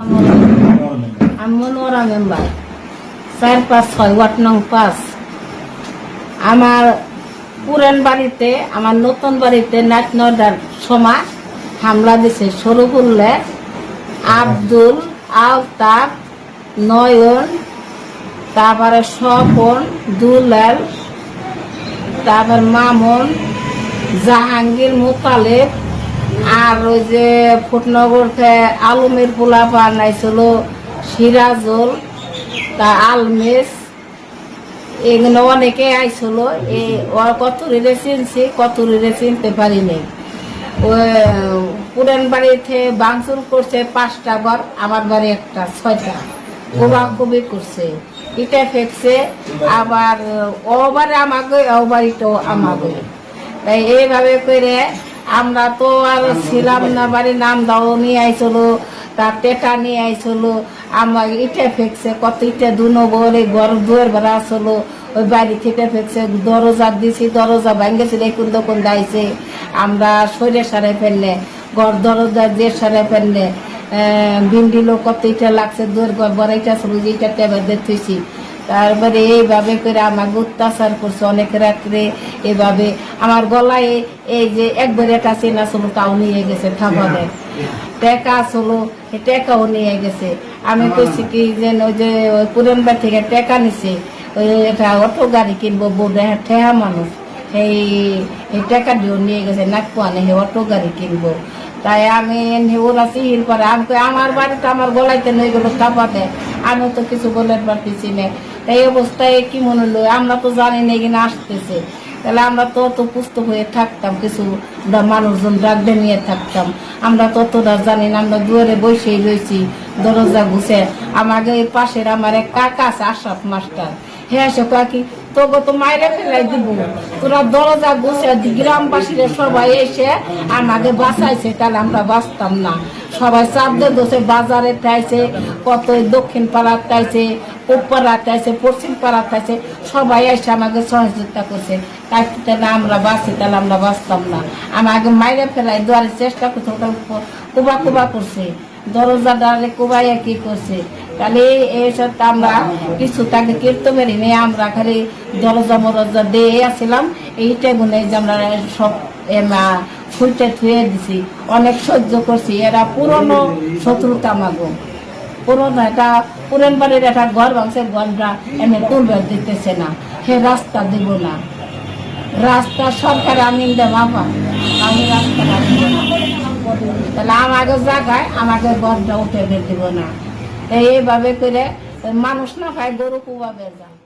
আমি মনোরা মেম্বার পাঁচ ছয় ওয়াট নং পাঁচ আমার পুরান বাড়িতে, আমার নতুন বাড়িতে নাট নয়টার সময় হামলা দিছে। সরুপুল্লে আব্দুল আলতাফ নয়ন, তারপরে স্বপন, দুলাল, তারপর মামুন, জাহাঙ্গীর মোতালেব আর ওই যে ফুটনগরতে আলমের পোলা বানাইছিল সিরাজুল তা আলমেস, এগুলো অনেকে আইছিল এই ওর কতুরিরে চিনছি কতুরিরে চিনতে পারিনি। ওই পুরান বাড়িতে বাংচুর করছে পাঁচটা ঘর, আমার বাড়ি একটা, ছয়টা। কোবা কবি করছে, ইটা ফেকছে, আবার ও বাড়ি আমাকে, ও বাড়িটাও আমাকে। তাই এইভাবে করে আমরা তো আর ছিলাম না বাড়ি নাম দাও নিয়ে আইছিল তার টেটা নিয়ে আইছিল আমার ইটা ফেকছে, কত ইটা দুনো বলে ঘর, দুয়ার বেড়া আসলো। ওই বাড়ি থেকে ফেকছে, দরজা দিছি, দরজা ভাঙ্গেছিল এখন তখন দাইছে। আমরা শরীরে সারে ফেললে, ঘর, দরজা যে সারে ফেললে ভিন্ডিলো কত ইটা লাগছে, দুয়ার ঘর বড়াইটা ছিল যেটা টেবার দেখতেছি তারপরে এইভাবে করে আমাকে অত্যাচার করছে অনেক রাত্রে। এভাবে আমার গলায় এই যে একবার একটা চেনা ছিল তাও নিয়ে গেছে থাপালে টেকা ছিল টেকাও নিয়ে গেছে। আমি কইছি কি যে ওই যে ওই পুরানবার থেকে টেকা নিছে, ওই একটা অটো গাড়ি কিনবো বোর্ডে ঠেহা মানুষ। সেই টাকা দিয়েও নিয়ে গেছে, নাক নাকপুয়ানে হে অটো গাড়ি কিনবো। তাই আমি ওরা সিহির করে আমি আমার বাড়িতে আমার গলাইতে নই গেলো কাপাতে আমি তো কিছু বলে পারতেছি না। এই অবস্থায় কি মনে হলো? আমরা তো জানি না এখানে আসতেছে। তাহলে আমরা তো অত পুস্তক হয়ে থাকতাম, কিছু মানুষজন ডাকবে নিয়ে থাকতাম। আমরা ততটা জানি না, আমরা দুয়ারে বসেই রয়েছি, দরজা ঘুষে আমাকে এই পাশের আমার এক কাকা আছে, আশরাফ মাস্টার। হ্যাঁ সে কাকি, তোকে তো মায়েরা ফেলাই দিব। তোরা দরজা গুছে, গ্রামবাসীরা সবাই এসে আমাকে বাঁচাইছে, তাহলে আমরা বাঁচতাম না। সবাই চাপদে দোষে বাজারে টাইছে কত দক্ষিণ পাড়ার টাইছে পাড়ার টাইছে পশ্চিম পাড়ার টাইছে সবাই এসে আমাকে সহযোগিতা করছে। তাই তাহলে আমরা বাঁচি, তাহলে আমরা বাঁচতাম না। আমাকে মায়েরা ফেলাই দেওয়ার চেষ্টা করছে, ওটা কুবা কুবা করছে। দরজা ডালে কুবাইয়া কি করছে? তাহলে এইসব আমরা কিছু তাকে কীর্তে পারি নি আমরা খালি দরজা মরজা দিয়ে আসছিলাম এইটাই মনে হয় যে আমরা সব ফুলটা থুয়ে দিছি। অনেক সহ্য করছি। এরা পুরনো শত্রুতা মাগো। পুরনো একটা পুরান বাড়ির একটা ঘর ভাঙছে, ঘরটা এনে তুলবে, দিতেছে না। সে রাস্তা দেব না। রাস্তা সরকার আমি দেওয়া আমি রাস্তা তাহলে আমাকে জায়গায় আমাকে ঘরটা উঠে দিব না। এইভাবে করে মানুষ না পায়, গরু কুবাবে যায়